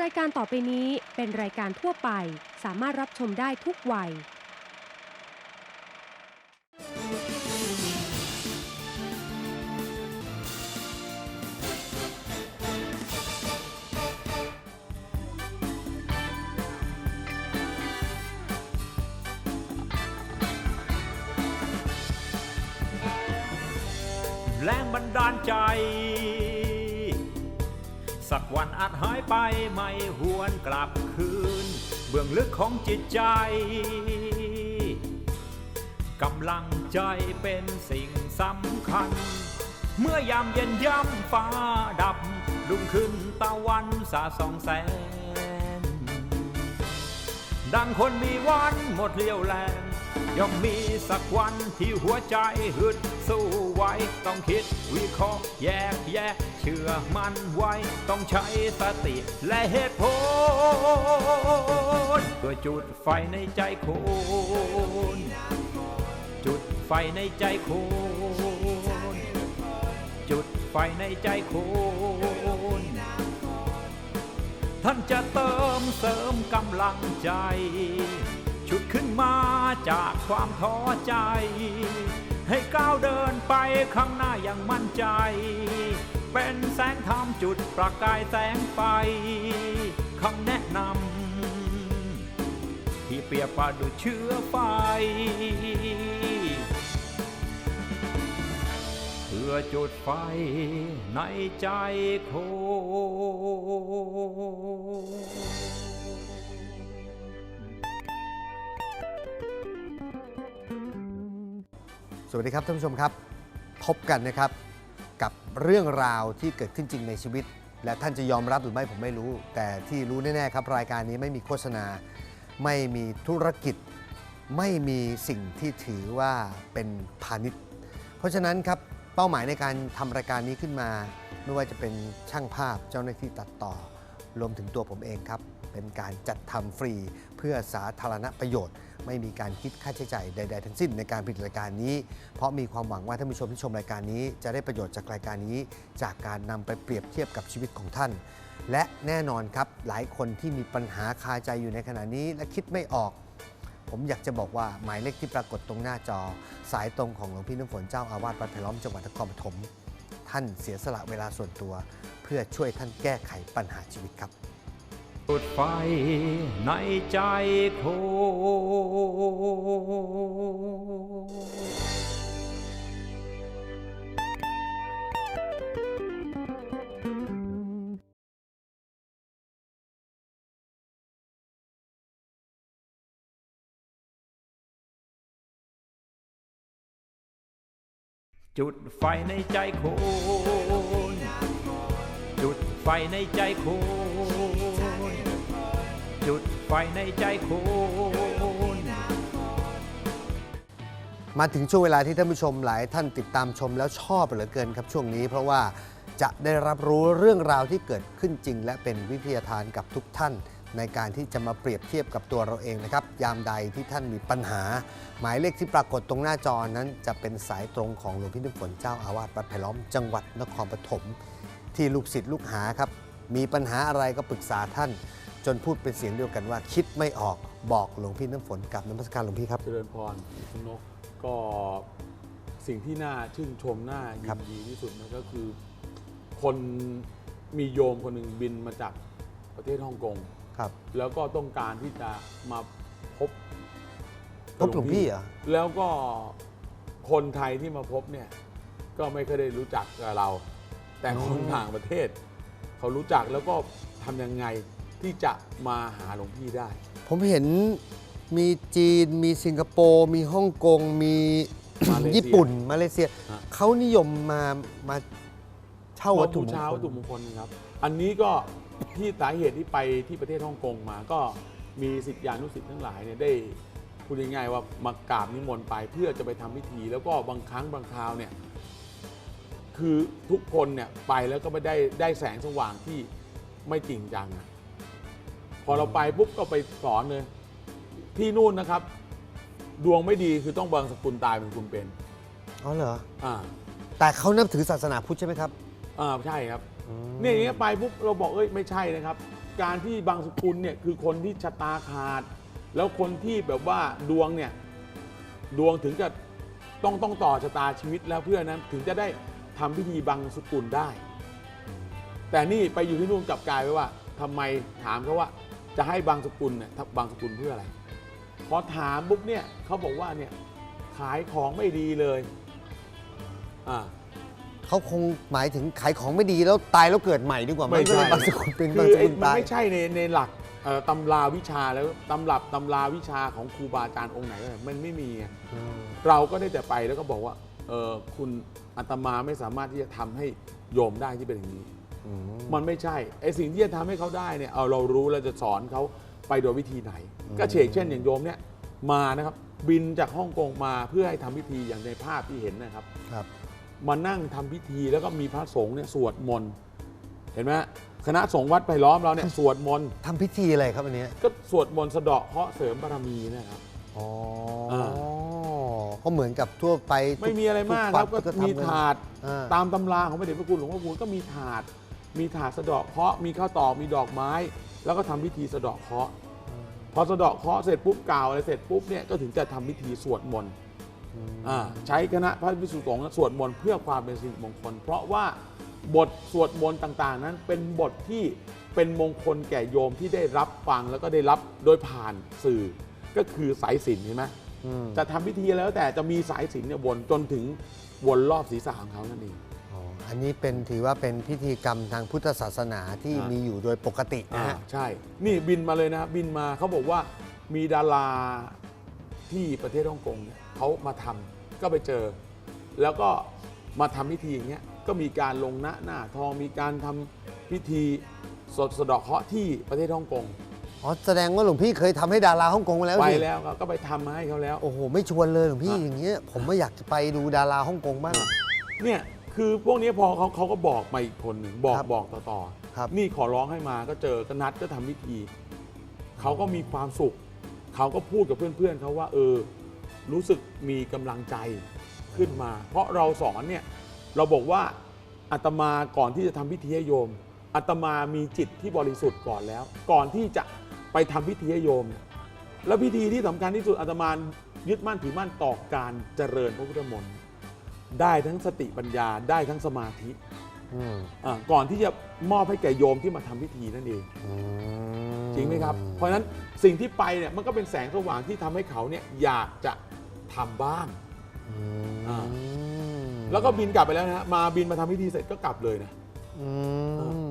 รายการต่อไปนี้เป็นรายการทั่วไป สามารถรับชมได้ทุกวัย แรงบันดาลใจ สักวันอาจหาย ไปไม่หวนกลับคืน เบื้องลึกของจิตใจ กำลังใจเป็นสิ่งสำคัญ เมื่อยามเย็นย่ำฟ้าดับ ลุงขึ้นตะวันสาสองแสง ดังคนมีวันหมดเรี่ยวแรง ย่อมมีสักวันที่หัวใจฮึดสู้ไว้ ต้องคิดวิเคราะห์แยกแยะ เชื่อมันไว้ ต้องใช้สติและเหตุผลเพื่อจุดไฟในใจคุณจุดไฟในใจคุณจุดไฟในใจคุณท่านจะเติมเสริมกำลังใจ ชุดขึ้นมาจากความท้อใจ ให้ก้าวเดินไปข้างหน้าอย่างมั่นใจ เป็นแสงธรรมจุดประกายแสงไฟคำแนะนำที่เปรียบประดุเชื้อไฟ เพื่อจุดไฟในใจค สวัสดีครับท่านผู้ชมครับ พบกันนะครับกับเรื่องราวที่เกิดขึ้นจริงในชีวิต และท่านจะยอมรับหรือไม่ผมไม่รู้ แต่ที่รู้แน่ๆครับรายการนี้ไม่มีโฆษณา ไม่มีธุรกิจ ไม่มีสิ่งที่ถือว่าเป็นพาณิชย์ เพราะฉะนั้นครับเป้าหมายในการทำรายการนี้ขึ้นมา ไม่ว่าจะเป็นช่างภาพเจ้าหน้าที่ตัดต่อ รวมถึงตัวผมเองครับเป็นการจัดทำฟรีเพื่อสาธารณประโยชน์ ไม่มีการคิดค่าใช้จ่ายใด ๆ ทั้งสิ้นในการผลิตรายการนี้ เพราะมีความหวังว่าท่านผู้ชมที่ชมรายการนี้ จะได้ประโยชน์จากรายการนี้ จากการนำไปเปรียบเทียบกับชีวิตของท่าน และแน่นอนครับหลายคนที่มีปัญหาคาใจอยู่ในขณะนี้และคิดไม่ออก ผมอยากจะบอกว่าหมายเลขที่ปรากฏตรงหน้าจอ สายตรงของหลวงพี่น้ำฝนเจ้าอาวาสวัดไผ่ล้อมจังหวัดนครปฐมท่านเสียสละเวลาส่วนตัว เพื่อช่วยท่านแก้ไขปัญหาชีวิตครับ ดไฟในใจคจุดไฟในใจโค ไฟในใจคนจุดไฟในใจคนมาถึงช่วงเวลาที่ท่านผู้ชมหลายท่านติดตามชมแล้วชอบเหลือเกินครับช่วงนี้ เพราะว่าจะได้รับรู้เรื่องราวที่เกิดขึ้นจริง และเป็นวิทยาทานกับทุกท่านในการที่จะมาเปรียบเทียบกับตัวเราเองนะครับ ยามใดที่ท่านมีปัญหา หมายเลขที่ปรากฏตรงหน้าจอนั้น จะเป็นสายตรงของหลวงพี่น้ำฝนเจ้าอาวาสวัดไผ่ล้อมจังหวัดนครปฐม ที่ลูกศิษย์ลูกหาครับ มีปัญหาอะไรก็ปรึกษาท่าน จนพูดเป็นเสียงเดียวกันว่า คิดไม่ออกบอกหลวงพี่น้ำฝนกับน้ำมัสการหลวงพี่ครับ เจริญพรคุณนกก็สิ่งที่น่าชื่นชมน่ายิครับนดีที่สุดมันก็คือ คนมีโยมคนหนึ่งบินมาจากประเทศฮ่องกงครับ แล้วก็ต้องการที่จะมาพบพบหลวงพี่เหรอแล้วก็คนไทยที่มาพบเนี่ย ก็ไม่เคอยได้รู้จักกับเรา แต่คนต่างประเทศ เขารู้จักแล้วก็ทำยังไงที่จะมาหาหลวงพี่ได้ ผมเห็นมีจีน มีสิงคโปร์ มีฮ่องกง มีมาเลเซียญี่ปุ่น มาเลเซีย ฮะ เขานิยมมามาเช่าวัตถุมงเช้าควัตถุล มงคลครับ อันนี้ก็ที่สาเหตุที่ไปที่ประเทศฮ่องกงมา ก็มีสิทธิานุสิทธิ์ทั้งหลายเนี่ยได้พูดง่ายๆว่ามากราบนิมนต์ไปเพื่อจะไปทำพิธี แล้วก็บางครั้งบางคราวเนี่ย คือทุกคนเนี่ยไปแล้วก็ไม่ได้ได้แสงสว่างที่ไม่จริงจังอะพอเราไปปุ๊บก็ไปสอนเลย ที่นู่นนะครับ ดวงไม่ดีคือต้องบางสกุลตายเป็นคุณเป็น อ๋อเหรอ อ่า แต่เขานับถือศาสนาพุทธใช่ไหมครับอ่าใช่ครับเนี่ยอย่างเงี้ยไปปุ๊บเราบอกเอ้ยไม่ใช่นะครับ การที่บางสกุลเนี่ยคือคนที่ชะตาขาด แล้วคนที่แบบว่าดวงเนี่ยดวงถึงจะต้องต้องต่อชะตาชีวิตแล้วเพื่อนั้นถึงจะได้ ทำพิธีบางสกุลได้ แต่นี่ไปอยู่ที่นู่นกลับกลายไปว่าทำไมถามเขาว่าจะให้บางสกุลเนี่ยบางสกุลเพื่ออะไร พอถามปุ๊บเนี่ยเขาบอกว่าเนี่ยขายของไม่ดีเลยอ่าเขาคงหมายถึงขายของไม่ดีแล้วตายแล้วเกิดใหม่ดีกว่าไม่ไม่ใช่ใช่บางสกุลเป็นคืบางอสไอ้กุลมันตายไม่ใช่ในในหลักเอ่อตำราวิชาแล้วตำรับตำราวิชาของครูบาอาจารย์องค์ไหนมันไม่มีไงเราก็ได้แต่ไปแล้วก็บอกว่าเออคุณ อาตมาไม่สามารถที่จะทำให้โยมได้ที่เป็นอย่างนี้อืมมันไม่ใช่ไอ้สิ่งที่จะทำให้เขาได้เนี่ยเอาเรารู้เราจะสอนเขาไปโดยวิธีไหน ก็เชกเช่นอย่างโยมเนี่ยมานะครับ บินจากฮ่องกงมาเพื่อให้ทำพิธีอย่างในภาพที่เห็นนะครับครับ มานั่งทำพิธีแล้วก็มีพระสงฆ์เนี่ยสวดมนต์เห็นไหมฮะคณะสงฆ์วัดไผ่ล้อมเราเนี่ยสวดมนต์ทำพิธีอะไรครับอันเนี้ยก็สวดมนต์สะเดาะเคราะห์เสริมบารมีนะครับอ๋ออ่า ก็เหมือนกับทั่วไปทุไม่มีอะไรมากครับทุก็วัดมีทำนถาดอ่าตามตำราของพระเดชพระคุณหลวงพ่อคูณก็มีถาด มีถาดสะเดาะเคราะห์มีข้าวตอกมีดอกไม้ แล้วก็ทำพิธีสะเดาะเคราะห์พอสะเดาะเคราะห์เสร็จปุ๊บกล่าวอะไรเสร็จปุ๊บเนี่ยก็ถึงจะทำพิธีสวดมนต์อ่าใช้คณะพระภิกษุสงฆ์สวดมนต์เพื่อความเป็นสิริมงคล เพราะว่าบทสวดมนต์ต่างๆ นั้นเป็นบทที่เป็นมงคลแก่โยมที่ได้รับฟังแล้วก็ได้รับโดยผ่านสื่อก็คือสายสิญจนเห็นไหมอืม จะทำพิธีแล้วแต่จะมีสายสิญจนเนี่ยวนจนถึงวนรอบศีรษะของเขานั่นเองอ๋ออันนี้เป็นถือว่าเป็นพิธีกรรมทางพุทธศาสนาที่อ่ามีมีอยู่โดยปกตินะอ่าฮะใช่ นี่บินมาเลยนะบินมาเขาบอกว่ามีดาราที่ประเทศฮ่องกงเนี่ยเขามาทำก็ไปเจอ แล้วก็มาทำพิธีอย่างเงี้ยก็มีการลงหน้าหน้าทองมีการทำพิธีสดสะเดาะเคราะห์ที่ประเทศฮ่องกง อ๋อแสดงว่าหลวงพี่เคยทำให้ดาราฮ่องกงมาแล้วไปสิแล้วครับก็ไปทำมาให้เขาแล้ว โอ้โห ไม่ชวนเลยหลวงพี่อะอย่างเงี้ยผมไม่อยากจะไปดูดาราฮ่องกงบ้าง เนี่ยคือพวกนี้พอเขาเขาก็บอกมาอีกคนหนึ่งบอกครับบอกต่อต่อครับ นี่ขอร้องให้มาก็เจอก็นัดก็ทำพิธีเขาก็มีความสุข เขาก็พูดกับเพื่อนๆเขาว่า เออ รู้สึกมีกำลังใจขึ้นมา เพราะเราสอนเนี่ยเราบอกว่าอาตมาก่อนที่จะทำพิธีให้โยมอาตมามีจิตที่บริสุทธิ์ก่อนแล้ว ก่อนที่จะ ไปทำพิธีให้โยมเนี่ยแล้วพิธีที่สำคัญที่สุดอาตมายึดมั่นถือมั่นต่อการเจริญพระพุทธมนต์ได้ทั้งสติปัญญาได้ทั้งสมาธิอืมอ่าก่อนที่จะมอบให้แก่โยมที่มาทำพิธีนั่นเองอืจริงไหมครับ เพราะฉะนั้นสิ่งที่ไปเนี่ยมันก็เป็นแสงสว่างที่ทำให้เขาเนี่ยอยากจะทำบ้างอืมอ่าแล้วก็บินกลับไปแล้วนะฮะมาบินมาทำพิธีเสร็จก็กลับเลยนะอืม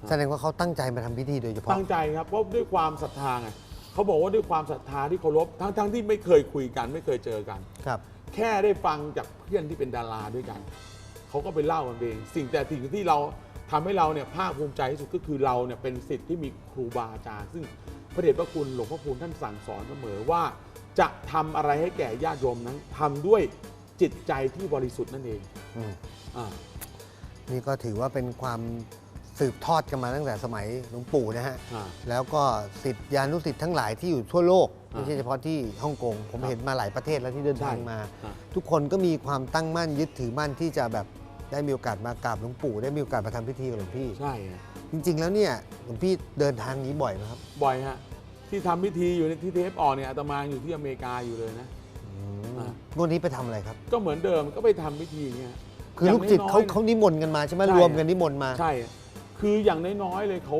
แม่แสดงว่าเขาตั้งใจมาทำพิธีโดยเฉพาะ ตั้งใจครับเพราะด้วยความศรัทธาไงเขาบอกว่าด้วยความศรัทธาที่เคารพทั้งทั้งที่ไม่เคยคุยกัน ไม่เคยเจอกัน ครับ แค่ได้ฟังจากเพื่อนที่เป็นดาราด้วยกัน เขาก็ไปเล่ากันเอง สิ่งแต่สิ่งที่เราทำให้เราเนี่ยภาคภูมิใจที่สุดก็คือเราเนี่ยเป็นสิทธิ์ที่มีครูบาอาจารย์ซึ่งพระเดชพระคุณหลวงพ่อคูณท่านสั่งสอนเสมอว่า จะทำอะไรให้แก่ญาติโยมนั้นทำด้วยจิตใจที่บริสุทธิ์นั่นเองอืม อ่า นี่ก็ถือว่าเป็นความ สืบทอดกันมาตั้งแต่สมัยหลวงปู่นะฮะ อ่า แล้วก็สิทธิยานุสิทธิ์ทั้งหลายที่อยู่ทั่วโลกอ่าไม่ใช่เฉพาะที่ฮ่องกง ผมครับเห็นมาหลายประเทศแล้วที่เดินทางใช่มาอ่าทุกคนก็มีความตั้งมั่นยึดถือมั่นที่จะแบบได้มีโอกาสมากราบหลวงปู่ ได้มีโอกาสมาทำพิธีกับหลวงพี่ ใช่ฮะจริง ๆ แล้วเนี่ยหลวงพี่เดินทางนี้บ่อยไหมครับบ่อยฮะที่ทำพิธีอยู่ในที่เทปออกเนี่ยอาตมาอยู่ที่อเมริกาอยู่เลยนะ อ่า งวดนี้ไปทำอะไรครับ ก็เหมือนเดิมก็ไปทำพิธีอย่างเงี้ยคือลูกศิษย์เขาย่งน้อยๆเขานิมนต์กันมาใช่ไหมใช่ รวมกันนิมนต์มา ใช่ คืออย่างน้อยๆเลยเขา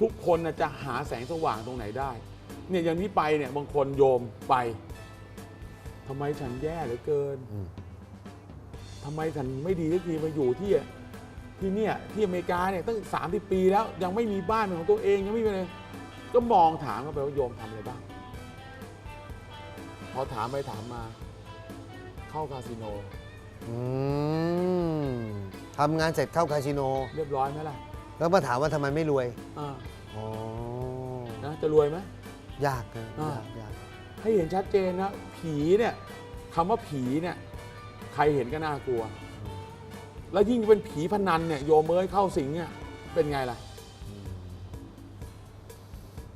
ทุกคนน่ะจะหาแสงสว่างตรงไหนได้ เนี่ยอย่างที่ไปเนี่ยบางคนโยมไปทำไมฉันแย่เหลือเกินอืม ทำไมฉันไม่ดีสักทีมาอยู่ที่ที่เนี่ยที่อเมริกาเนี่ยตั้งสามสิบปีแล้ว ยังไม่มีบ้านเป็นของตัวเองยังไม่มีเลยก็มองถามเขาไปว่าโยมทำอะไรบ้าง พอถามไปถามมา เข้าคาสิโน อืมทำงานเสร็จเข้าคาสิโน เรียบร้อยไหมล่ะแล้วมาถามว่าทำไมไม่รวย อ่าอ๋อ นะจะรวยไหม ยากนะอ่า ยากยากให้เห็นชัดเจนนะผีเนี่ยคำว่าผีเนี่ยใครเห็นก็น่ากลัว แล้วยิ่งเป็นผีพนันเนี่ยโยมเอ้ยเข้าสิงเนี่ยเป็นไงล่ะ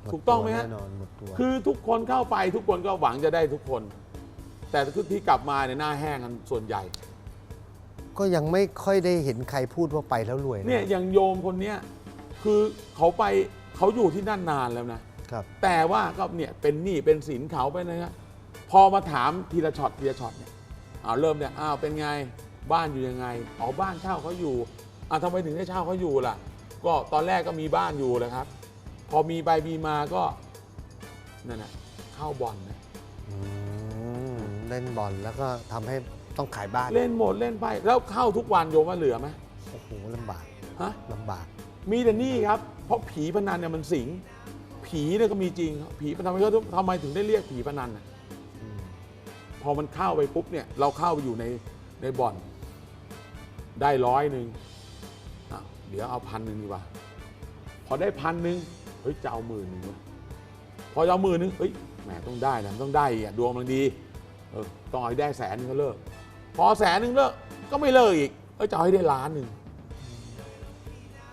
หดถูกต้องไหมฮะ แน่นอนหมดตัว คือทุกคนเข้าไปทุกคนก็หวังจะได้ทุกคน แต่ที่กลับมาเนี่ยหน้าแห้งกันส่วนใหญ่ ก็ยังไม่ค่อยได้เห็นใครพูดว่าไปแล้วรวยะเนี่ยอย่างโยมคนเนี้ยคือเขาไปเขาอยู่ที่นั่นนานแล้วนะ ครับ แต่ว่าก็เนี่ยเป็นหนี้เป็นสินเขาไปนะฮะพอมาถามทีละช็อตทีละช็อตเนี่ยอ้าวเริ่มเนี่ยอ้าวเป็นไงบ้านอยู่ยังไงอ๋อบ้านเช่าเขาอยู่อ้าวทำไมถึงได้เช่าเขาอยู่ล่ะ ก็ตอนแรกก็มีบ้านอยู่แหละครับ พอมีไปมีมาก็นั่นแหะเข้าบ่อนนะอืมเล่นบอลแล้วก็ทำให้ ต้องขายบ้านเล่นหมดเล่นไป แล้วเข้าทุกวันโยมว่าเหลือไหมโอ้โหลำบากฮะลำบาก มีแต่หนี่ครับ เพราะผีพนันเนี่ยมันสิง ผีเนี่ยก็มีจริงครับผีทำไมเขาทำไมถึงได้เรียกผีพนันน่ะอืมพอมันเข้าไปปุ๊บเนี่ย เราเข้าไปอยู่ในในบ่อน ได้ร้อยหนึ่งอะเดี๋ยวเอาพันหนึ่งดีกว่า พอได้พันหนึ่งเฮ้ยจะเอาหมื่นหนึ่งวะพอจะเอาหมื่นหนึ่งเฮ้ยแหมต้องได้นะมันต้องได้อีกอะดวงมันดีเออต้องเอาให้ได้แสนหนึงก็เลิก พอแสนหนึ่งเลิกก็ไม่เลิกอีกเอ้จะเอาให้ได้ล้านหนึ่ง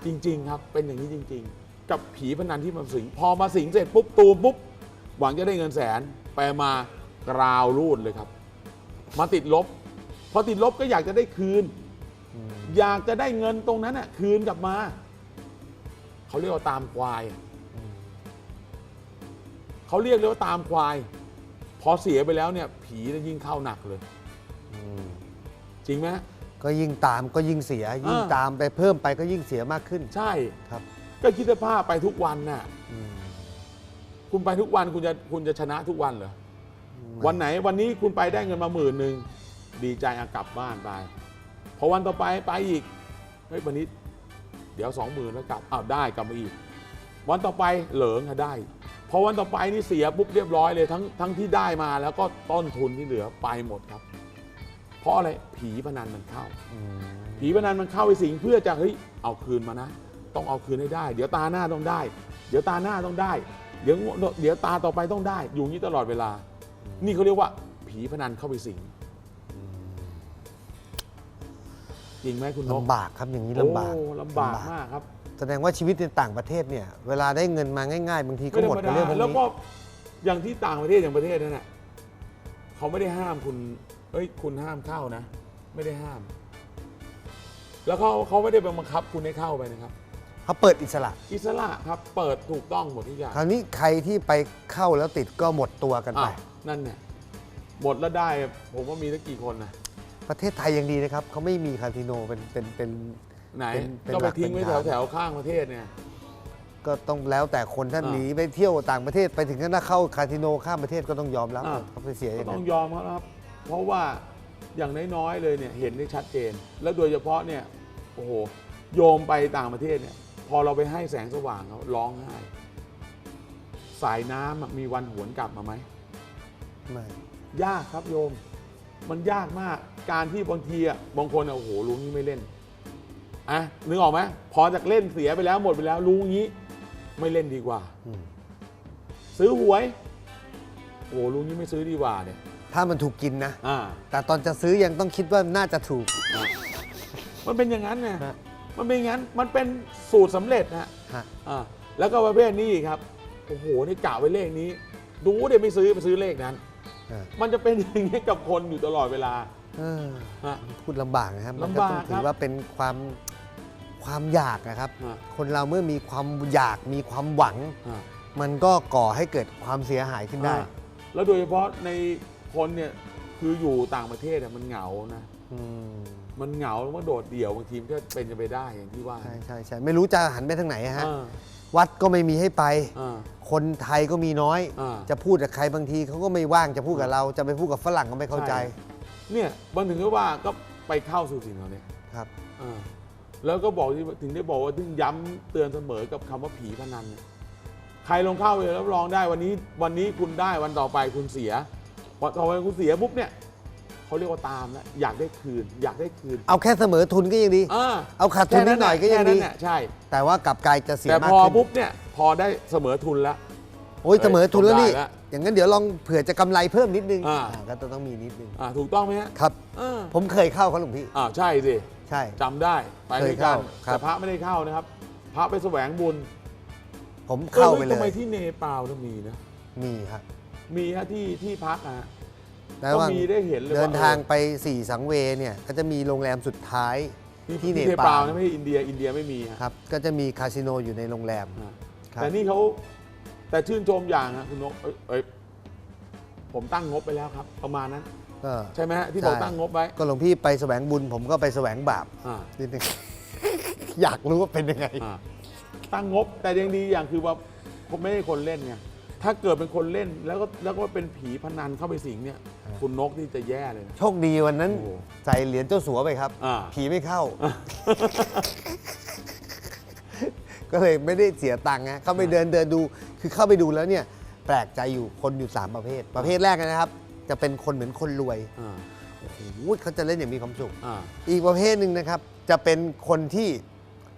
จริง ๆ ครับ เป็นอย่างนี้จริง ๆ กับผีพนันที่มันสิง พอมาสิงเสร็จปุ๊บตูมปุ๊บหวังจะได้เงินแสนไปมากราวรูดเลยครับ มาติดลบ พอติดลบก็อยากจะได้คืน อยากจะได้เงินตรงนั้นน่ะ คืนกลับมา เขาเรียกว่าตามควาย เขาเรียกเลยว่าตามควาย พอเสียไปแล้วเนี่ย ผีจะยิ่งเข้าหนักเลย จริงไหม ก็ยิ่งตามก็ยิ่งเสีย ยิ่งอ่าตามไปเพิ่มไปก็ยิ่งเสียมากขึ้น ใช่ครับ ก็คิดสภาพไปทุกวันน่ะอืมคุณไปทุกวันคุณจะคุณจะชนะทุกวันเหรอวันไหนวันนี้คุณไปได้เงินมาหมื่นหนึ่งดีใจเอากลับบ้านไปพอวันต่อไปไปอีกเฮ้ยวันนี้ เดี๋ยวสองหมื่นแล้วกลับอ้าวได้กลับมาอีก วันต่อไปเหลิงอะได้พอวันต่อไปนี่เสียปุ๊บเรียบร้อยเลยทั้งทั้งที่ได้มาแล้วก็ต้นทุนที่เหลือไปหมดครับเพ ราะอะไรผีพนันมันเข้าอืมผีพนันมันเข้าไปสิงเพื่อจะเฮ้ยเอาคืนมานะ ต้องเอาคืนให้ได้ เดี๋ยวตาหน้าต้องได้ เดี๋ยวตาหน้าต้องได้ เดี๋ยวเดี๋ยวตาต่อไปต้องได้ อยู่อย่างนี้ตลอดเวลา นี่เขาเรียกว่า ผีพนันเข้าไปสิงจริงไหมคุณนกลำบากครับอย่างนี้ลำบากโอ้ลำบากมากครับ แสดงว่าชีวิตในต่างประเทศเนี่ย เวลาได้เงินมาง่าย ๆ บางทีก็ไม่ธหรมดรมไปดาเรื่องพวกแล้วก็นี้อย่างที่ต่างประเทศอย่างประเทศนั่นแหละเขาไม่ได้ห้ามคุณ เอ้ยคุณห้ามเข้านะ ไม่ได้ห้าม แล้วเขาเขาไม่ได้ไปบังคับคุณให้เข้าไปนะครับ เขาเปิดอิสระ อิสระครับเปิดถูกต้องหมดทุกอย่างคราวนี้ใครที่ไปเข้าแล้วติดก็หมดตัวกันไป อ้าวนั่นเนี่ยหมดแล้วได้ผมว่ามีสักกี่คนนะประเทศไทยยังดีนะครับเขาไม่มีคาสิโนเป็นเป็นเป็นไหนเป็นเป็นก็หไปลักทิ้งไว้เป็นแถฐานวแถวข้างประเทศเนี่ย ก็ต้องแล้วแต่คนท่านอ่าหนีไปเที่ยวต่างประเทศไปถึงถ้าเข้าคาสิโนข้ามประเทศก็ต้องยอมรับอ่า เขาไปเสียอก็ย่างต้นั้องนยอมเขานะครับ เพราะว่าอย่างน้อยๆเลยเนี่ยเห็นได้ชัดเจน แล้วโดยเฉพาะเนี่ยโอ้โหโยมไปต่างประเทศเนี่ยพอเราไปให้แสงสว่างเขาร้องไห้ สายน้ำอะมีวันหวนกลับมาไหม ไม่ยากครับโยม มันยากมาก การที่บางทีอะบางคนอะโอ้โหลุงนี้ไม่เล่นอะนึกออกไหมพอจากเล่นเสียไปแล้วหมดไปแล้วลุงนี้ ไม่เล่นดีกว่า อืมซื้อหวย โอ้โหลุงนี้ไม่ซื้อดีกว่าเนี่ย ถ้ามันถูกกินนะ อ่าแต่ตอนจะซื้อยังต้องคิดว่าน่าจะถูก มันเป็นอย่างนั้นไงฮะ มันเป็นอย่างนั้นมันเป็นสูตรสำเร็จนะ ฮะ อ่าแล้วก็ประเภทนี้ครับ โอ้โห นี่กะไว้เลขนี้ ดูเดี๋ยวไม่ซื้อไปซื้อเลขนั้น อ่า มันจะเป็นอย่างนี้กับคนอยู่ตลอดเวลาเออฮะ พูดลำบากนะครับมันก็ลำบากต้องถืครัอบว่าเป็นความความอยากนะครับ ฮะ คนเราเมื่อมีความอยากมีความหวังฮะมันก็ก่อให้เกิดความเสียหายขึ้นได้ อ่าแล้วโดยเฉพาะใน คนเนี่ยคืออยู่ต่างประเทศอะมันเหงานะอืมมันเหงาแล้วมันโดดเดี่ยวบางทีมันก็เป็นจะไปได้อย่างที่ว่าใช่ใช่ใช่ไม่รู้จะหันไปทางไหนฮะอ่าวัดก็ไม่มีให้ไปอ่าคนไทยก็มีน้อยอ่าจะพูดกับใครบางทีเขาก็ไม่ว่างจะพูดกับเรา จะไปพูดกับฝรั่งก็ไม่เข้าใจใช่เนี่ยบางถึงก็ว่าก็ไปเข้าสู่สิ่งเหล่านี้ครับอ่าแล้วก็บอกที่ถึงได้บอกว่าถึงย้ำเตือนเสมอกับคำว่าผีพนันเนี่ยใครลงเข้าไปแล้วรองได้วันนี้วันนี้คุณได้วันต่อไปคุณเสีย พอต่อไปคุณเสียปุ๊บเนี่ยเขาเรียกว่าตามแล้วอยากได้คืน อยากได้คืนเอาแค่เสมอทุนก็ยังดี อ่าเอาขาดทุนนิดหน่อยก็ยังแค่ดี แหละใช่ แต่ว่ากลับกลายจะเสียแต่มากพอขึ้นปุ๊บเนี่ยพอได้เสมอทุนแล้ว โอ้ยเสมอทุนแล้วนี่ ได้แล้วอย่างนั้นเดี๋ยวลองเผื่อจะกำไรเพิ่มนิดนึงอ่า อ่าก็ต้องมีนิดนึง อ่าถูกต้องไหมฮะครับ อ่าผมเคยเข้าเขาหลวงพี่ อ่าใช่สิ ใช่ จำได้ไปด้วยกันเคยเข้าครับ แต่พระไม่ได้เข้านะครับ พระไปแสวงบุญผมเข้าไปออเลทำไมยที่เนปาลต้องมีนะ มีครับ มีฮะที่ที่พักอะฮะแต่ก็ว่ามีได้เห็นเลยว่าเดินทางออไปสี่สังเวยเนี่ยก็จะมีโรงแรมสุดท้ายที่ที่เนที่เนปาปาลลนะไม่ใช่อินเดียอินเดียไม่มีฮะครับก็จะมีคาสิโนอยู่ในโรงแรมอ่าครับ แต่นี่เขาแต่ชื่นชมอย่างฮะคุณนกเอ้ยเอ้ยผมตั้งงบไปแล้วครับ ประมาณนั้น ก็ใช่ไหมฮะที่บอกใช่ตั้งงบไว้ก็หลวงพี่ไปแสวงบุญ ผมก็ไปแสวงบาปอ่า นิดนึง อยากรู้ว่าเป็นยังไง อ่าตั้งงบแต่ยังดีอย่างคือว่าผมไม่ใช่คนเล่นไง ถ้าเกิดเป็นคนเล่นแล้วก็แล้วก็เป็นผีพนันเข้าไปสิงเนี่ยครับคุณนกนี่จะแย่เลยนะ โชคดีวันนั้น โอ้โหใส่เหรียญเจ้าสัวไปครับ อ่า ผีไม่เข้า ก็เลยไม่ได้เสียตังค์นะเข้าไปเดินเดินดู คือเข้าไปดูแล้วเนี่ย แปลกใจอยู่คนอยู่ 3 ประเภท ประเภทแรกนะครับ จะเป็นคนเหมือนคนรวย อ่าโอ้โหเขาจะเล่นอย่างมีความสุข อ่า อีกประเภทหนึ่งนะครับ จะเป็นคนที่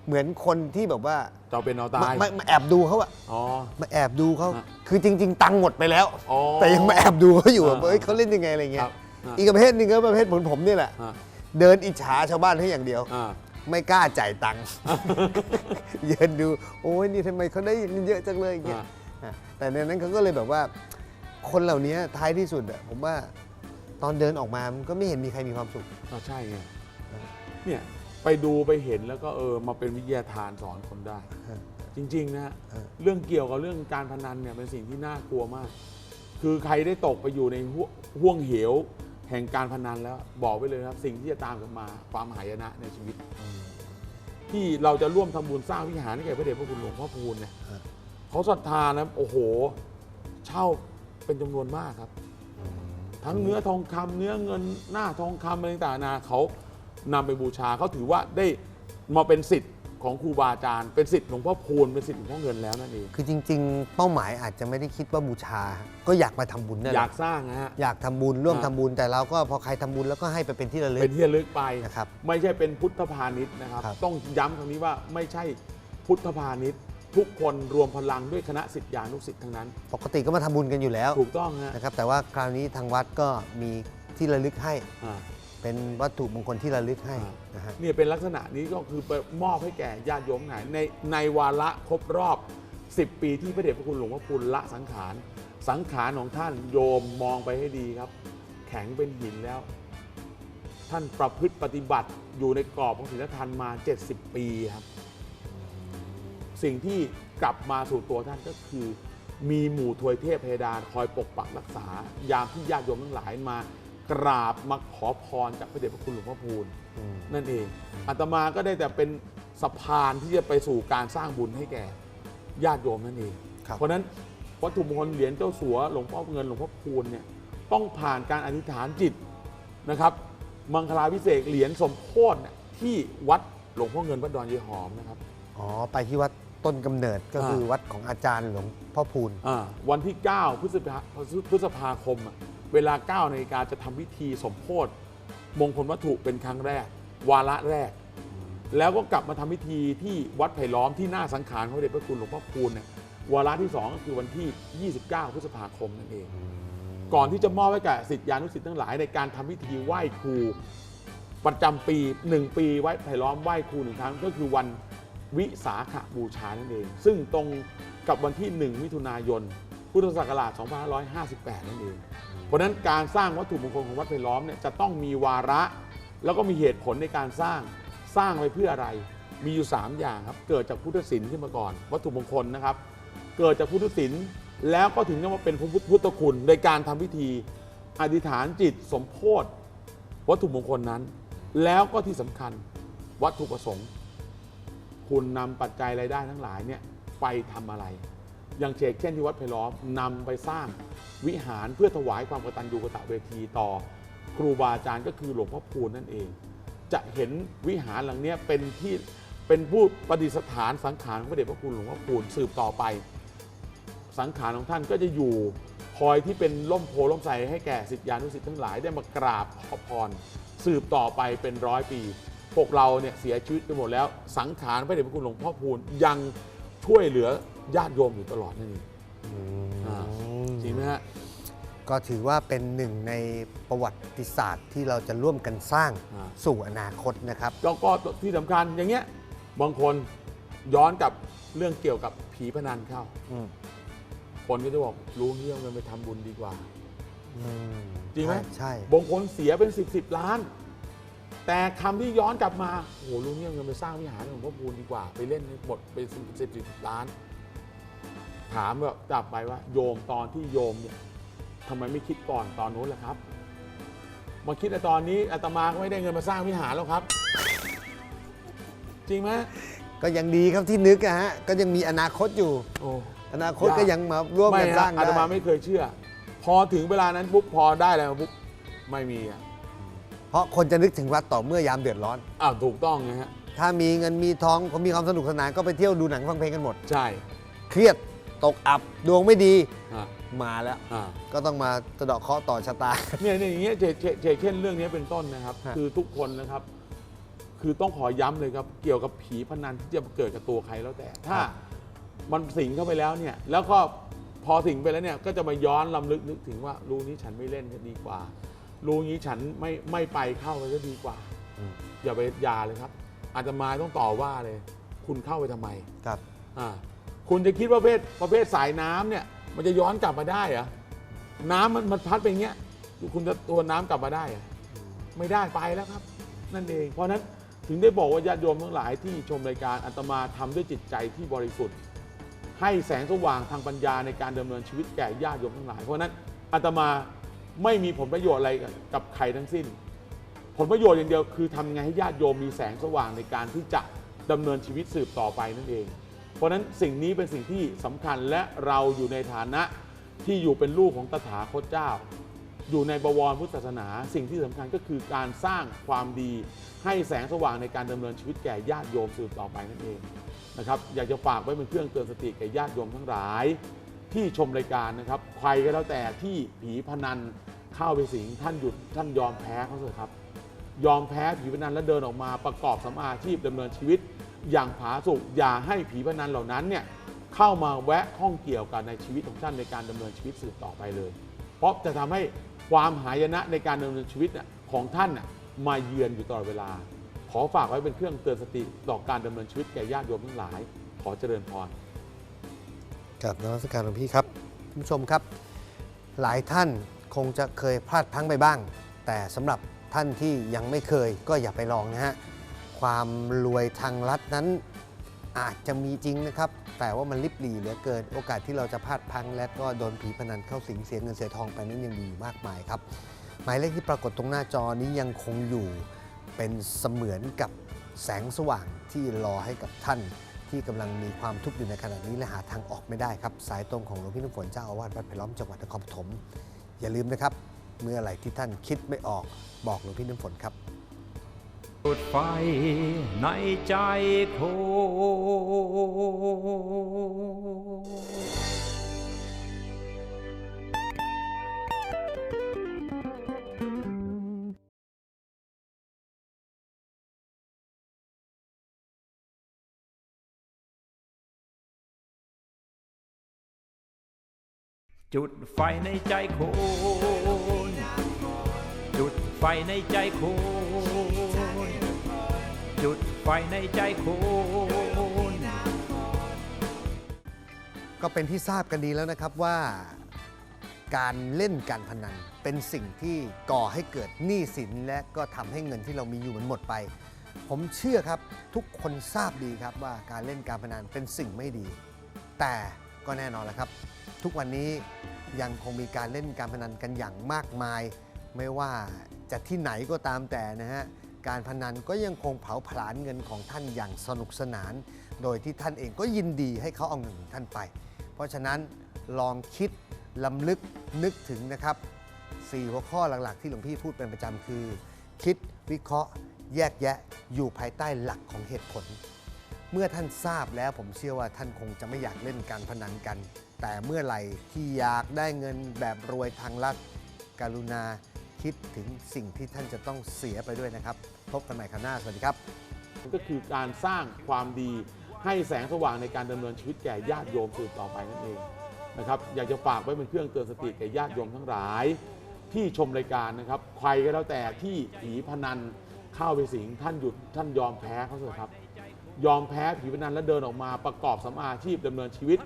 เหมือนคนที่แบบว่าจะเอาเป็นเอาตามายมามาแอบดูเขาอะอ๋อ มาแอบดูเขาอะคือจริง ๆ ตังค์หมดไปแล้ว อ๋อแต่ยังมาแอบดูเขาอยู่อ่าว่าเอ้ยเขาเล่นยังไงอะไรเงี้ครัยบอ่า อีกประเภทหนึ่งก็ประเภทเหมือนผมนี่แหละ อ่าเดินอิจฉาชาวบ้านให้อย่างเดียว อ่าไม่กล้าจ่ายตังค์ยืนดู โอ้ยนี่ทำไมเขาได้เงินเยอะจังเลยอย่างเงี้ยอ่า อะแต่ในนั้นเขาก็เลยแบบว่า คนเหล่านี้ท้ายที่สุดอะผมว่าตอนเดินออกมามันก็ไม่เห็นมีใครมีความสุขอ่าใช่ไงเนี่ย ไปดูไปเห็นแล้วก็เออมาเป็นวิทยาทานสอนคนได้ฮะจริงๆนะฮะฮะ เรื่องเกี่ยวกับเรื่องการพนันเนี่ยเป็นสิ่งที่น่ากลัวมาก คือใครได้ตกไปอยู่ในห่วห่วงเหว แห่งการพนันแล้วบอกไว้เลยครับสิ่งที่จะตามกลับมาความหายนะในชีวิต ที่เราจะร่วมทำบุญสร้างวิหารให้แก่พระเดชพระคุณหลวงพ่อพูนเนี่ยฮะ เขาศรัทธานะโอ้โห เช่าเป็นจำนวนมากครับ ทั้งเนื้อทองคำเนื้อเงินหน้าทองคำอะไรต่างๆนานาเขา นำไปบูชาเขาถือว่าได้มาเป็นสิทธิ์ของครูบาอาจารย์ เป็นสิทธิ์หลวงพ่อพูนเป็นสิทธิ์หลวงพ่อเงินแล้วนั่นเอง คือจริง ๆ เป้าหมายอาจจะไม่ได้คิดว่าบูชา ก็อยากมาทำบุญนั่นแหอละยากสร้างนะฮะ อยากทำบุญร่วมอ่าทำบุญแต่เราก็พอใครทำบุญแล้วก็ให้ไปเป็นที่ระลึกเป็นที่ระลึกไป นะครับไม่ใช่เป็นพุทธพาณิชย์นะครับ ครับ ต้องย้ำคำนี้ว่าไม่ใช่พุทธพาณิชย์ ทุกคนรวมพลังด้วยคณะสิทธิานุสิทธิ์ทั้งนั้น ปกติก็มาทำบุญกันอยู่แล้วถูกต้องฮะนะครับแต่ว่าคราวนี้ทางวัดก็มีที่ระลึกให้ อ่า เป็นวัตถุมงคลที่ระลึกให้อ่านะฮะ เนี่ยเป็นลักษณะนี้ก็คือไปมอบให้แก่ญาติโยมไหนในในวาระครบรอบ 10 ปีที่พระเดชพระคุณหลวงพ่อพูนละสังขาร สังขารของท่านโยมมองไปให้ดีครับ แข็งเป็นหินแล้ว ท่านประพฤติปฏิบัติอยู่ในกรอบของศีลธรรมมา 70 ปีครับ สิ่งที่กลับมาสู่ตัวท่านก็คือ มีหมู่ทวยเทพเพดานคอยปกปักรักษา ยามที่ญาติโยมทั้งหลายมา กราบมาขอพรจากพระเดชพระคุณหลวงพ่อพูนอืมนั่นเองอาตมาก็ได้แต่เป็นสะพานที่จะไปสู่การสร้างบุญให้แก่ญาติโยมนั่นเองครับเพราะฉะนั้นวัตถุมงคลเหรียญเจ้าสัวหลวงพ่อเงินหลวงพ่อพูนเนี่ยต้องผ่านการอธิษฐานจิตนะครับ มังคลาพิเศษกเหรียญสมโพธิเนี่ยที่วัดหลวงพ่อเงินวัดดอนเยายหอมนะครับอ๋อไปที่วัดต้นกำเนิดก็คืออ่าวัดของอาจารย์หลวงพ่อพูนอ่าวันที่ 9 พฤษภาพฤษภาคมอะ เวลา9นาฬิกาจะทำพิธีสมโพธิมงคลวัตถุเป็นครั้งแรก วาระแรก แล้วก็กลับมาทำพิธีที่วัดไผ่ล้อมที่หน้าสังขารของพระเดชพระคุณหลวงพ่อคูณเนี่ยวาระที่ 2 ก็คือวันที่ 29 พฤษภาคมนั่นเอง ก่อนที่จะมอบให้กับสิทธิานุสิทธิ์ทั้งหลายในการทำพิธีไหว้ครู ประจำปี 1 ปีไว้ไผ่ล้อมไหว้ครูหนึ่งครั้งก็คือวันวิสาขบูชานั่นเอง ซึ่งตรงกับวันที่ 1 มิถุนายน พุทธศักราช 2558 นั่นเอง เพราะนั้นการสร้างวัตถุมงคลของวัดไผ่ล้อมเนี่ยจะต้องมีวาระ แล้วก็มีเหตุผลในการสร้างสร้างไว้เพื่ออะไร มีอยู่ 3 อย่างครับ เกิดจากพุทธศิลป์ขึ้นมาก่อน วัตถุมงคลนะครับ เกิดจากพุทธศิลป์แล้วก็ถึงจะมาเป็นพระพุทธคุณในการทำพิธีอธิษฐานจิตสมโพธิวัตถุมงคลนั้น แล้วก็ที่สำคัญวัตถุประสงค์ คุณนำปัจจัยรายได้ทั้งหลายเนี่ยไปทำอะไร อย่างเชกเช่นที่วัดไผ่ล้อมนำไปสร้างวิหารเพื่อถวายความกตัญญูกตเวทีต่อ ครูบาอาจารย์ก็คือหลวงพ่อพูนนั่นเอง จะเห็นวิหารหลังเนี้ยเป็นที่เป็นผู้ประดิษฐานสังขารของพระเดชพระคุณหลวงพ่อพูนสืบต่อไป สังขารของท่านก็จะอยู่คอยที่เป็นล่มโพล่มใสให้แก่สิทธิานุสิทธิ์ทั้งหลายได้มากราบขอพร สืบต่อไปเป็นร้อยปี พวกเราเนี่ยเสียชีวิตไปหมดแล้ว สังขารพระเดชพระคุณหลวงพ่อพูนยังช่วยเหลือ ญาติโยมอยู่ตลอดนั่นเองอ่าจริงไหมฮะ ก็ถือว่าเป็นหนึ่งในประวัติศาสตร์ที่เราจะร่วมกันสร้างอ่า สู่อนาคตนะครับ แล้วก็ที่สำคัญอย่างเงี้ยบางคนย้อนกับเรื่องเกี่ยวกับผีพนันเข้า อืมคนก็จะบอกรู้เรื่องเงินไปทำบุญดีกว่า อืมจริงไหม ใช่ บางคนเสียเป็น10บสล้าน แต่คำที่ย้อนกลับมาโอ้โหลุงเนี่ยเอาเงินไปสร้างวิหารหลวงพ่อพูนดีกว่า ไปเล่นให้หมดไปสิบสิบสิบล้าน ถามแบบกลับไปว่าโยมตอนที่โยมเนี่ยทำไมไม่คิดก่อนตอนนู้นล่ะครับ มาคิดในตอนนี้อาตมาก็ไม่ได้เงินมาสร้างวิหารแล้วครับ จริงไหมก็ยังดีครับที่นึกอะฮะก็ยังมีอนาคตอยู่ โอ้ อนาคตก็ยังมาร่วมไม่กันสฮะร้างอาตได้มาไม่เคยเชื่อ พอถึงเวลานั้นปุ๊บพอได้แล้วปุ๊บไม่มีอะเพราะคนจะนึกถึงวัดต่อเมื่อยามเดือดร้อน อ้าวถูกต้องนะฮะ ถ้ามีเงินมีทองเขามีความสนุกสนานก็ไปเที่ยวดูหนังฟังเพลงกันหมด ใช่ เครียด ตกอับดวงไม่ดีอะมาแล้ว อะก็ต้องมาสะเดาะเคราะห์ต่อชะตา เนี่ยเนี่ยอย่างเงี้ยเจเจเจเช่นเรื่องนี้เป็นต้นนะครับ ฮะ คือทุกคนนะครับ คือต้องขอย้ำเลยครับ เกี่ยวกับผีพนันที่จะเกิดกับตัวใครแล้วแต่ ถ้ามันสิงเข้าไปแล้วเนี่ย แล้วก็พอสิงไปแล้วเนี่ย ก็จะมาย้อนลำลึกนึกถึงว่ารูนี้ฉันไม่เล่นจะดีกว่ารูนี้ฉันไม่ไม่ไปเข้าไปก็ดีกว่าอืมอย่าไปอยาเลยครับ อาจจะมาต้องต่อว่าเลย คุณเข้าไปทำไม ครับ อ่า คุณจะคิดว่าประเภทประเภทสายน้ำเนี่ย มันจะย้อนกลับมาได้เหรอน้ำมันมันพัดไปอย่างเงี้ยคุณจะตัวน้ำกลับมาได้เหรอไม่ได้ไปแล้วครับ นั่นเอง เพราะฉะนั้นถึงได้บอกว่าญาติโยมทั้งหลายที่ชมรายการอาตมาทำด้วยจิตใจที่บริสุทธิ์ ให้แสงสว่างทางปัญญาในการดำเนินชีวิตแก่ญาติโยมทั้งหลาย เพราะฉะนั้นอาตมาไม่มีผลประโยชน์อะไรกับใครทั้งสิ้น ผลประโยชน์อย่างเดียวคือทำไงให้ญาติโยมมีแสงสว่างในการที่จะดำเนินชีวิตสืบต่อไปนั่นเอง เพราะนั้นสิ่งนี้เป็นสิ่งที่สำคัญและเราอยู่ในฐานะที่อยู่เป็นลูกของตถาคตเจ้า อยู่ในบวรพุทธศาสนา สิ่งที่สำคัญก็คือการสร้างความดีให้แสงสว่างในการดำเนินชีวิตแก่ญาติโยมสืบต่อไปนั่นเองนะครับอยากจะฝากไว้เป็นเครื่องเตือนสติแก่ญาติโยมทั้งหลาย ที่ชมรายการนะครับใครก็แล้วแต่ที่ผีพนันเข้าไปสิงท่านหยุดท่านยอมแพ้เขาเถอะครับ ยอมแพ้ผีพนันแล้วเดินออกมาประกอบสมมาชีพดำเนินชีวิต อย่างผาสุกอย่าให้ผีพนันเหล่านั้นเนี่ยเข้ามาแวะข้องเกี่ยวกันในชีวิตของท่านในการดำเนินชีวิตสืบต่อไปเลย เพราะจะทำให้ความหายนะในการดำเนินชีวิตน่ะของท่านน่ะมาเยือนอยู่ตลอดเวลา ขอฝากไว้เป็นเครื่องเตือนสติต่อการดำเนินชีวิตแก่ญาติโยมทั้งหลาย ขอเจริญพรกับนมัสการหลวงพี่ครับท่านผู้ชมครับ หลายท่านคงจะเคยพลาดพลั้งไปบ้าง แต่สำหรับท่านที่ยังไม่เคยก็อย่าไปลองนะฮะ ความรวยทางลัดนั้นอาจจะมีจริงนะครับ แต่ว่ามันลิบหลีเหลือเกิน โอกาสที่เราจะพลาดพัง และก็โดนผีพนันเข้าสิงเสียเงินเสียทองไปนั้นยังมีมากมายครับ หมายเลขที่ปรากฏตรงหน้าจอนี้ยังคงอยู่เป็นเสมือนกับแสงสว่างที่รอให้กับท่าน ที่กำลังมีความทุกข์อยู่ในขณะนี้และหาทางออกไม่ได้ครับ สายตรงของหลวงพี่น้ำฝนเจ้าอาวาสวัดไผ่ล้อมจังหวัดนครปฐมอย่าลืมนะครับ เมื่อไหร่ที่ท่านคิดไม่ออกบอกหลวงพี่น้ำฝนครับ ดไฟในใจคนจุดไฟในใจคน จุดไฟในใจคน จุดไฟในใจคนก็เป็นที่ทราบกันดีแล้วนะครับว่า การเล่นการพนันเป็นสิ่งที่ก่อให้เกิดหนี้สินและก็ทำให้เงินที่เรามีอยู่มันหมดไป ผมเชื่อครับทุกคนทราบดีครับว่าการเล่นการพนันเป็นสิ่งไม่ดี แต่ก็แน่นอนแหละครับ ทุกวันนี้ยังคงมีการเล่นการพนันกันอย่างมากมาย ไม่ว่าจะที่ไหนก็ตามแต่นะฮะ การพนันก็ยังคงเผาผลาญเงินของท่านอย่างสนุกสนาน โดยที่ท่านเองก็ยินดีให้เขาเอาเงินของท่านไป เพราะฉะนั้นลองคิดลำลึกนึกถึงนะครับสี่หัวข้อหลักๆ ที่หลวงพี่พูดเป็นประจำคือ คิดวิเคราะห์ แยกแยะอยู่ภายใต้หลักของเหตุผล เมื่อท่านทราบแล้วผมเชื่อว่าท่านคงจะไม่อยากเล่นการพนันกัน แต่เมื่อไหร่ที่อยากได้เงินแบบรวยทางลัดกรุณา คิดถึงสิ่งที่ท่านจะต้องเสียไปด้วยนะครับ พบกันใหม่คราวหน้า สวัสดีครับ ก็คือการสร้างความดีให้แสงสว่างในการดำเนินชีวิตแก่ญาติโยมสืบต่อไปนั่นเองนะครับอยากจะฝากไว้เป็นเครื่องเตือนสติแก่ญาติโยมทั้งหลาย ที่ชมรายการนะครับใครก็แล้วแต่ที่ผีพนันเข้าไปสิงท่านหยุดท่านยอมแพ้เขาเถอะครับ ยอมแพ้ผีพนันแล้วเดินออกมาประกอบสมมาอาชีพดำเนินชีวิต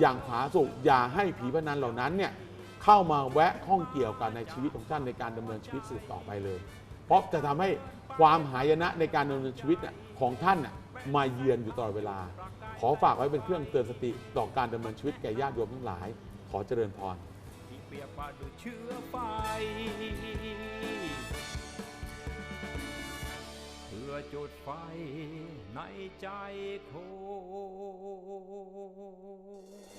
อย่างผาสุกอย่าให้ผีพนันเหล่านั้นเนี่ย เข้ามาแวะข้องเกี่ยวกันในชีวิตของท่านในการดำเนินชีวิตสืบต่อไปเลย เพราะจะทำให้ความหายนะในการดำเนินชีวิตของท่านมาเยือนอยู่ตลอดเวลา ขอฝากไว้เป็นเครื่องเตือนสติต่อการดำเนินชีวิตแก่ญาติโยมทั้งหลาย ขอเจริญพรที่เปียบว่าด้วยเชื้อไฟเพื่อจุดไฟในใจคน